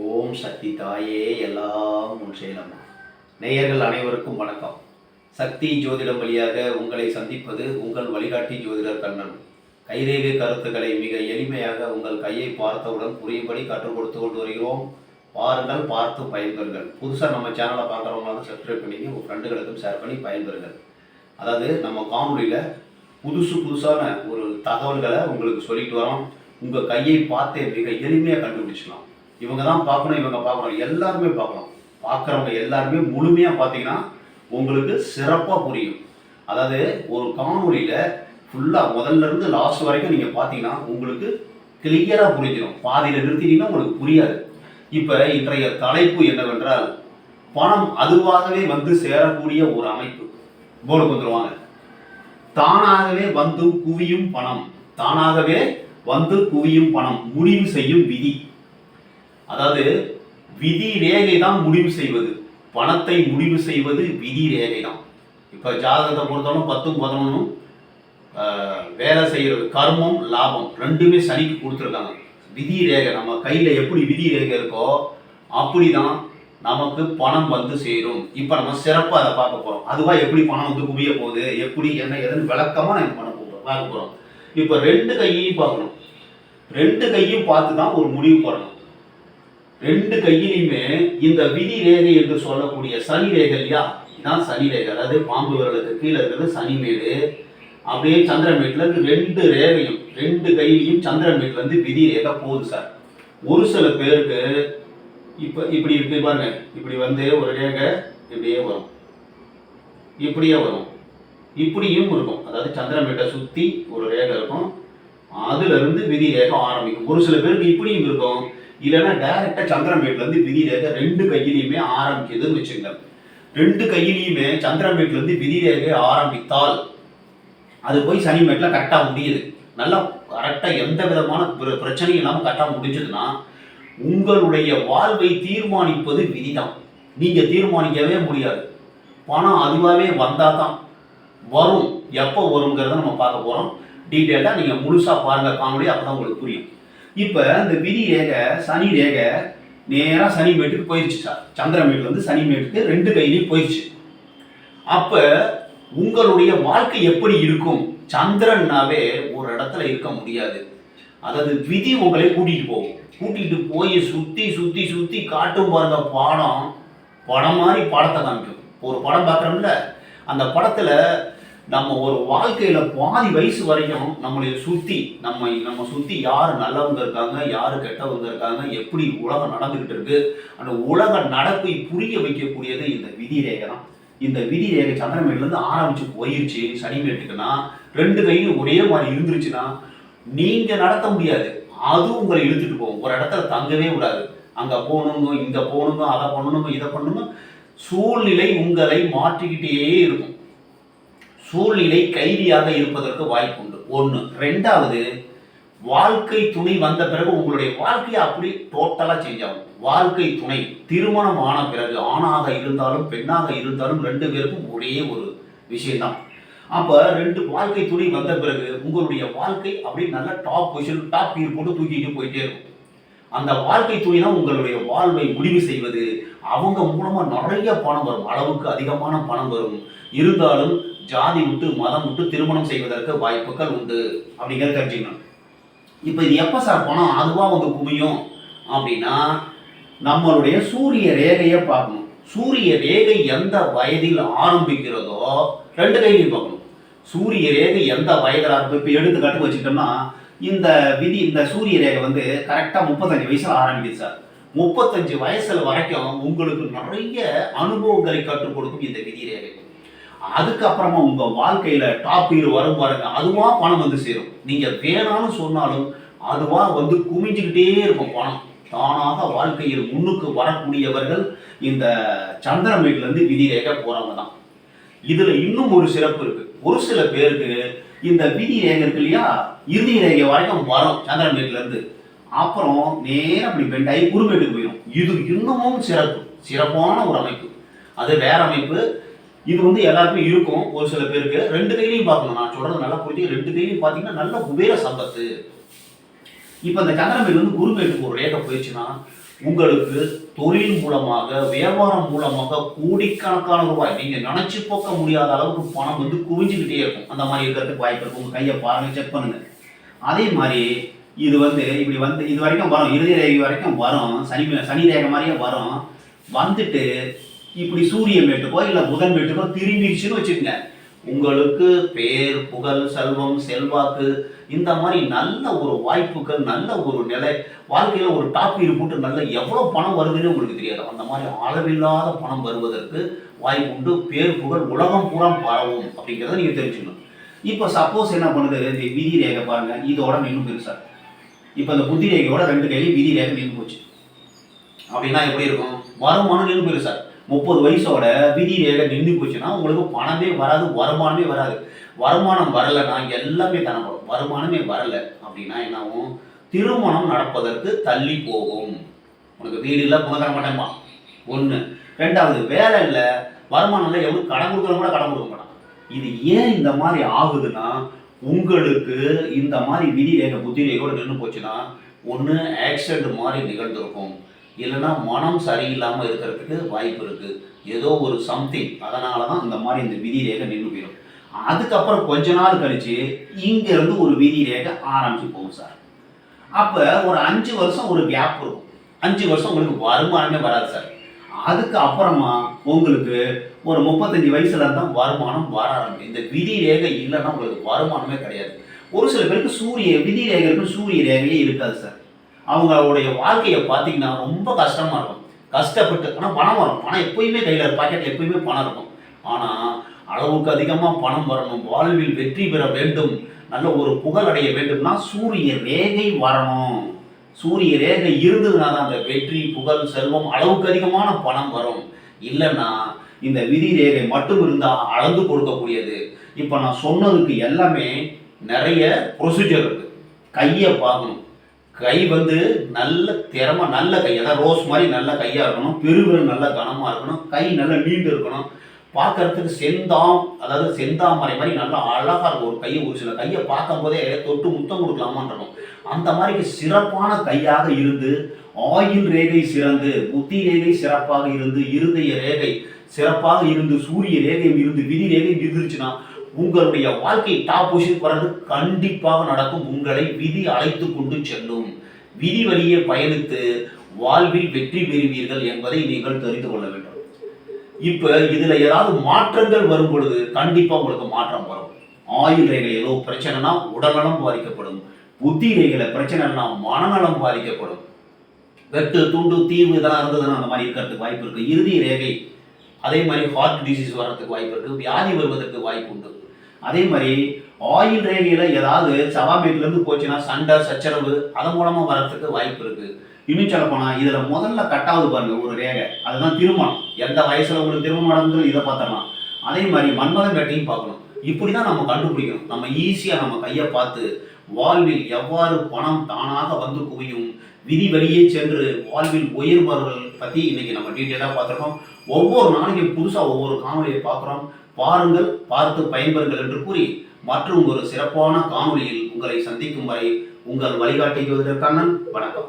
ஓம் சக்தி தாயே எல்லாம் உன் செயலம்மா நேயர்கள் அனைவருக்கும் வணக்கம். சக்தி ஜோதிடம் வழியாக உங்களை சந்திப்பது உங்கள் வழிகாட்டி ஜோதிடர் கண்ணன். கைரேகை கருத்துக்களை மிக எளிமையாக உங்கள் கையை பார்த்தவுடன் புரியும்படி கற்றுக் கொடுத்து கொண்டு வருகிறோம். பாருங்கள் பார்த்து பயன்பெறுங்கள். புதுசாக நம்ம சேனலை பார்க்குறவங்களால சப்ஸ்கிரைப் பண்ணி உங்கள் ஃப்ரெண்டுகளுக்கும் ஷேர் பண்ணி பயன்பெறுங்கள். அதாவது நம்ம காணொலியில் புதுசு புதுசான ஒரு தகவல்களை உங்களுக்கு சொல்லிட்டு வரோம். உங்கள் கையை பார்த்தே மிக எளிமையாக கண்டுபிடிச்சிடலாம். இவங்க தான் பார்க்கணும் இவங்க பார்க்கணும். எல்லாருமே பார்க்கணும். பார்க்குறவங்க எல்லாருமே முழுமையாக பார்த்தீங்கன்னா உங்களுக்கு சிறப்பாக புரியும். அதாவது ஒரு காணொலியில் ஃபுல்லாக முதல்ல இருந்து லாஸ்ட் வரைக்கும் நீங்கள் பார்த்தீங்கன்னா உங்களுக்கு கிளியராக புரிஞ்சிடும் பாதியில் நிறுத்திட்டீங்கன்னா உங்களுக்கு புரியாது. இப்போ இன்றைய தலைப்பு என்னவென்றால் பணம் அதுவாகவே வந்து சேரக்கூடிய ஒரு அமைப்பு. போர்டு வந்துருவாங்க. தானாகவே வந்து குவியும் பணம். தானாகவே வந்து குவியும் பணம். முடிவு செய்யும் விதி. அதாவது விதி ரேகை தான் முடிவு செய்வது. பணத்தை முடிவு செய்வது விதி ரேகை தான். இப்போ ஜாதகத்தை பொறுத்தவரை பத்தும் பதினொன்றும் வேலை செய்கிறது கர்மம் லாபம் ரெண்டுமே சனிக்கு கொடுத்துருக்காங்க. விதி ரேகை நம்ம கையில் எப்படி விதி ரேகை இருக்கோ அப்படி தான் நமக்கு பணம் வந்து சேரும். இப்போ நம்ம சிறப்பாக அதை பார்க்க போகிறோம் அதுவாக எப்படி பணம் வந்து குவிய போகுது? எப்படி என்ன ஏதுன்னு விளக்கமாக நம்ம பண்ண போகிறோம் பார்க்க போகிறோம் இப்போ ரெண்டு கையையும் பார்க்கணும். ரெண்டு கையும் பார்த்து தான் ஒரு முடிவு போடணும். ரெண்டு கையிலையுமே இந்த விதி ரேகை என்று சொல்லக்கூடிய சனி ரேகை இல்லையா? இதான் சனி ரேகை அதாவது பாம்பு விரலுக்கு கீழே இருக்கிறது சனிமேடு. அப்படியே சந்திரமேட்ல இருந்து ரெண்டு ரேகையும் ரெண்டு கையிலையும் சந்திரமேட்ல இருந்து விதி ரேகை போகுது சார். ஒரு சில பேருக்கு இப்போ இப்படி இருக்கு பாருங்க. இப்படி வந்து ஒரு ரேகை இப்படியே வரும். இப்படியே வரும். இப்படியும் இருக்கும். அதாவது சந்திரமேட்டை சுற்றி ஒரு ரேகை இருக்கும். அதுலேருந்து விதி ரேகை ஆரம்பிக்கும். ஒரு சில பேருக்கு இப்படியும் இருக்கும். இல்லைன்னா டைரக்டா சந்திரமேட்ல இருந்து விதி ரெண்டு கையிலையுமே ஆரம்பிக்குதுன்னு வச்சுங்க ரெண்டு கையிலையுமே சந்திரமேட்ல இருந்து விதி ஆரம்பித்தால் அது போய் சனிமேட்ல கரெக்டா முடியுது. நல்லா கரெக்டா எந்த விதமான பிர- பிரச்சனையும் இல்லாம கரெக்டா முடிஞ்சதுன்னா உங்களுடைய வாழ்வை தீர்மானிப்பது விதிதான். நீங்க தீர்மானிக்கவே முடியாது. பணம் அதுவாகவே வந்தால் தான் வரும். எப்போ வருங்கிறத நம்ம பார்க்க போகிறோம் டீட்டெயிலாக நீங்கள் முழுசாக பாருங்கள் காமெடி அப்போ தான் உங்களுக்கு புரியும். இப்போ இந்த விதி ரேகை சனி ரேகை நேராக சனி மேட்டுக்கு போயிடுச்சு சார் சந்திரமேட்டுல இருந்து சனி மேட்டுக்கு ரெண்டு கையிலையும் போயிடுச்சு அப்போ உங்களுடைய வாழ்க்கை எப்படி இருக்கும்? சந்திரன்னாவே ஒரு இடத்துல இருக்க முடியாது. அதாவது விதி உங்களை கூட்டிகிட்டு போகும். கூட்டிகிட்டு போய் சுற்றி சுற்றி சுற்றி காட்டும் பாருங்க பாடம். படம் மாதிரி படத்தை காமிக்கும். ஒரு படம் பார்க்குறோம்ல அந்த படத்தில் நம்ம ஒரு வாழ்க்கையில் பாதி வயசு வரைக்கும் நம்மளை சுற்றி நம்ம நம்ம சுற்றி யார் நல்லவங்க இருக்காங்க யார் கெட்டவங்க இருக்காங்க எப்படி உலகம் நடந்துக்கிட்டு இருக்கு அந்த உலக நடப்பை புரிய வைக்கக்கூடியது இந்த விதி ரேகை தான். இந்த விதி ரேகை சந்திரமேட்லேருந்து ஆரம்பிச்சு போயிருச்சு சனிமேட்டுக்குன்னா ரெண்டு கையும் ஒரே மாதிரி இருந்துருச்சுன்னா நீங்கள் நடத்த முடியாது. அது உங்களை இழுத்துட்டு போகும். ஒரு இடத்துல தங்கவே விடாது அங்கே போகணுங்க இங்கே போகணுங்க அதை பண்ணணுங்க இதை பண்ணணுங்க சூழ்நிலை உங்களை மாற்றிக்கிட்டே இருக்கும். சூழ்நிலை கைதியாக இருப்பதற்கு வாய்ப்பு உண்டு ஒன்று ரெண்டாவது வாழ்க்கை துணை வந்த பிறகு உங்களுடைய வாழ்க்கையை அப்படி டோட்டலாக சேஞ்ச் ஆகும். வாழ்க்கை துணை திருமணம் ஆன பிறகு ஆணாக இருந்தாலும் பெண்ணாக இருந்தாலும் ரெண்டு பேருக்கும் ஒரே ஒரு விஷயம்தான். அப்போ ரெண்டு வாழ்க்கை துணை வந்த பிறகு உங்களுடைய வாழ்க்கை அப்படி நல்ல டாப் பொசிஷன் டாப் பீர் போட்டு தூக்கிட்டு போயிட்டே இருக்கும். அந்த வாழ்க்கை துணை தான் உங்களுடைய வாழ்வை முடிவு செய்வது அவங்க மூலமாக நிறைய பணம் வரும். அளவுக்கு அதிகமான பணம் வரும். இருந்தாலும் ஜாதி விட்டு மதம் விட்டு திருமணம் செய்வதற்கு வாய்ப்புகள் உண்டு அப்படிங்கிறத தெரிஞ்சுக்கணும். இப்போ இது எப்போ சார் பணம் அதுவாக வந்து குமியும் அப்படின்னா நம்மளுடைய சூரிய ரேகையை பார்க்கணும். சூரிய ரேகை எந்த வயதில் ஆரம்பிக்கிறதோ ரெண்டு கையிலையும் பார்க்கணும். சூரிய ரேகை எந்த வயதில் ஆரம்பி இப்போ எடுத்துக்காட்டு வச்சுட்டோம்னா இந்த விதி இந்த சூரிய ரேகை வந்து கரெக்டாக முப்பத்தஞ்சு வயசில் ஆரம்பிக்குது சார். முப்பத்தஞ்சு வயசுல வரைக்கும் உங்களுக்கு நிறைய அனுபவங்களை கற்றுக் கொடுக்கும் இந்த விதி ரேகை. அதுக்கப்புறமா உங்க வாழ்க்கையில டாப் ஹீரோ வரும் பாருங்க. அதுவா பணம் வந்து சேரும். நீங்க வேணாலும் சொன்னாலும் அதுவா வந்து குமிஞ்சுக்கிட்டே இருக்கும் பணம். தானாக வாழ்க்கையில் முன்னுக்கு வரக்கூடியவர்கள் இந்த சந்திரமேட்லேருந்து விதி போறவங்க தான். இதுல இன்னும் ஒரு சிறப்பு இருக்கு. ஒரு சில பேருக்கு இந்த விதி ரேகை இருக்கு இல்லையா? இறுதி ரேகை வரைக்கும் வரும் சந்திரமேட்ல இருந்து அப்புறம் நேரம் அப்படி பெண்டாயி குருமேட்டுக்கு போயிடும் இது இன்னமும் சிறப்பு. சிறப்பான ஒரு அமைப்பு. அது வேற அமைப்பு. இது வந்து எல்லாருக்குமே இருக்கும். ஒரு சில பேருக்கு ரெண்டு கையிலையும் பார்க்கணும். நான் சொல்றது நல்லா புரிஞ்சு ரெண்டு கையிலையும் பார்த்தீங்கன்னா நல்ல குபேர சம்பத்து. இப்போ இந்த சந்திரமேல் வந்து குருமேட்டுக்கு ஒரு ரேகை போயிடுச்சுன்னா உங்களுக்கு தொழில் மூலமாக வியாபாரம் மூலமாக கோடிக்கணக்கான ரூபாய் நீங்க நினைச்சு போக்க முடியாத அளவுக்கு பணம் வந்து குவிஞ்சுக்கிட்டே இருக்கும். அந்த மாதிரி இருக்கிறதுக்கு வாய்ப்பு இருக்கும் உங்க கையை பாருங்க செக் பண்ணுங்க. அதே மாதிரி இது வந்து இப்படி வந்து இது வரைக்கும் வரும். இறுதி ரேகை வரைக்கும் வரும். சனி சனி ரேகை மாதிரியே வரும். வந்துட்டு இப்படி சூரிய மேட்டுக்கோ இல்லை புதன் மேட்டுக்கோ திரும்பிடுச்சுன்னு வச்சுக்கோங்க. உங்களுக்கு பேர் புகழ் செல்வம் செல்வாக்கு இந்த மாதிரி நல்ல ஒரு வாய்ப்புகள் நல்ல ஒரு நிலை வாழ்க்கையில ஒரு டாப் வீடு போட்டு நல்ல எவ்வளவு பணம் வருதுன்னு உங்களுக்கு தெரியாது. அந்த மாதிரி அளவில்லாத பணம் வருவதற்கு வாய்ப்பு உண்டு. பேர் புகழ் உலகம் பூரா பரவும் அப்படிங்கிறத நீங்க தெரிஞ்சுக்கணும். இப்போ சப்போஸ் என்ன பண்ணுது? இந்த விதி ரேகை பாருங்க. இதோட நின்று பெருசா. இப்போ இந்த புத்தி ரேகையோட ரெண்டு கையிலையும் விதி ரேகை நின்று போச்சு. அப்படின்னா எப்படி இருக்கும்? வருமானம் நின்று பெருசாக முப்பது வயசோட விதி ரேகை நின்று போச்சுன்னா உங்களுக்கு பணமே வராது வருமானமே வராது. வருமானம் வரலைன்னா எல்லாமே தனப்படும் வருமானமே வரல அப்படின்னா என்ன ஆகும் திருமணம் நடப்பதற்கு தள்ளி போகும். உனக்கு வீடு இல்லை புன தர மாட்டேன்பா ஒன்று ரெண்டாவது வேலை இல்லை வருமானம் இல்லை எவ்வளோ கடன் கொடுக்குறவங்க கூட கடன் கொடுக்க மாட்டான் இது ஏன் இந்த மாதிரி ஆகுதுன்னா உங்களுக்கு இந்த மாதிரி விதி ரேகை புத்தி ரேகையோட நின்று போச்சுன்னா ஒன்று ஆக்சிடென்ட் மாதிரி நிகழ்ந்திருக்கும். இல்லைன்னா மனம் சரியில்லாமல் இருக்கிறதுக்கு வாய்ப்பு இருக்குது ஏதோ ஒரு சம்திங் அதனால தான் இந்த மாதிரி இந்த விதி ரேகை நின்று போயிடும். அதுக்கப்புறம் கொஞ்ச நாள் கழிச்சு இங்கேருந்து ஒரு விதி ரேகை ஆரம்பிச்சு போகும் சார். அப்போ ஒரு அஞ்சு வருஷம் ஒரு கேப் இருக்கும். அஞ்சு வருஷம் உங்களுக்கு வருமானமே வராது சார். அதுக்கு அப்புறமா உங்களுக்கு ஒரு முப்பத்தஞ்சு வயசுல இருந்தால் வருமானம் வர ஆரம்பிக்கும். இந்த விதி ரேகை இல்லைன்னா உங்களுக்கு வருமானமே கிடையாது. ஒரு சில பேருக்கு சூரிய விதி ரேகைக்கு சூரிய ரேகையே இருக்காது சார். அவங்களுடைய வாழ்க்கையை பார்த்தீங்கன்னா ரொம்ப கஷ்டமாக இருக்கும். கஷ்டப்பட்டு ஆனால் பணம் வரும். பணம் எப்பயுமே கையில் பாக்கெட்டில் எப்பயுமே பணம் இருக்கும். ஆனால் அளவுக்கு அதிகமாக பணம் வரணும். வாழ்வில் வெற்றி பெற வேண்டும். நல்ல ஒரு புகழ் அடைய வேண்டும்னா சூரிய ரேகை வரணும். சூரிய ரேகை இருந்ததுனா தான் அந்த வெற்றி புகழ் செல்வம் அளவுக்கு அதிகமான பணம் வரும். இல்லைன்னா இந்த விதி ரேகை மட்டும் இருந்தால் அளந்து கொடுக்கக்கூடியது. இப்போ நான் சொன்னதுக்கு எல்லாமே நிறைய ப்ரொசீஜர் இருக்குது கையை பார்க்கணும். கை வந்து நல்ல திறமை நல்ல கை. அதாவது ரோஸ் மாதிரி நல்ல கையாக இருக்கணும். பெருவிரல் நல்ல கனமாக இருக்கணும். கை நல்ல நீண்டு இருக்கணும். பார்க்கறதுக்கு செந்தாம் அதாவது செந்தாமரை மாதிரி நல்லா அழகாக இருக்கும். ஒரு கையை ஒரு சில கையை பார்க்கும் போதே தொட்டு முத்தம் கொடுக்கலாமான்றோம் அந்த மாதிரி சிறப்பான கையாக இருந்து ஆயுள் ரேகை சிறந்து புத்தி ரேகை சிறப்பாக இருந்து இருதய ரேகை சிறப்பாக இருந்து சூரிய ரேகை இருந்து விதி ரேகை இருந்துச்சுன்னா உங்களுடைய வாழ்க்கை டாப் பொசிஷன் வர்றது கண்டிப்பாக நடக்கும். உங்களை விதி அழைத்து கொண்டு செல்லும். விதி வழியே பயணித்து வாழ்வில் வெற்றி பெறுவீர்கள் என்பதை நீங்கள் தெரிந்து கொள்ள வேண்டும். இப்போ இதில் ஏதாவது மாற்றங்கள் வரும் பொழுது கண்டிப்பாக உங்களுக்கு மாற்றம் வரும். ஆயுள் ரேகை ஏதோ பிரச்சனைனா உடல்நலம் பாதிக்கப்படும். புத்தி ரேகையில் பிரச்சனைனா மனநலம் பாதிக்கப்படும். வெட்டு துண்டு தீர்வு இதெல்லாம் இருந்ததுன்னா அந்த மாதிரி இருக்கிறதுக்கு வாய்ப்பு இருக்குது இறுதி ரேகை அதே மாதிரி ஹார்ட் டிசீஸ் வர்றதுக்கு வாய்ப்பு இருக்குது வியாதி வருவதற்கு வாய்ப்பு உண்டு. அதே மாதிரி ஆயில் ரேகையில் ஏதாவது சபாமேட்லேருந்து போச்சுன்னா சண்டை சச்சரவு அதன் மூலமாக வரத்துக்கு வாய்ப்பு இருக்குது இன்னும் சொல்ல போனால் இதில் முதல்ல கட்டாவது பாருங்கள் ஒரு ரேகை. அதுதான் திருமணம். எந்த வயசில் உங்களுக்கு திருமணம் நடந்தது இதை பார்த்தரலாம் அதே மாதிரி மன்மதன் கட்டியும் பார்க்கணும். இப்படி தான் நம்ம கண்டுபிடிக்கணும். நம்ம ஈஸியாக நம்ம கையை பார்த்து வாழ்வில் எவ்வாறு பணம் தானாக வந்து குவியும் விதி வழியே சென்று வாழ்வில் உயர்வர்கள் பற்றி இன்னைக்கு நம்ம டீட்டெயிலாக பார்த்துருக்கோம். ஒவ்வொரு நாளைக்கும் புதுசாக ஒவ்வொரு காணொலியை பார்க்குறோம். பாருங்கள் பார்த்து பயன்பெறுங்கள் என்று கூறி மற்றும் ஒரு சிறப்பான காணொளியில் உங்களை சந்திக்கும் வரை உங்கள் வழிகாட்டி ஜோதிடர் கண்ணன். வணக்கம்.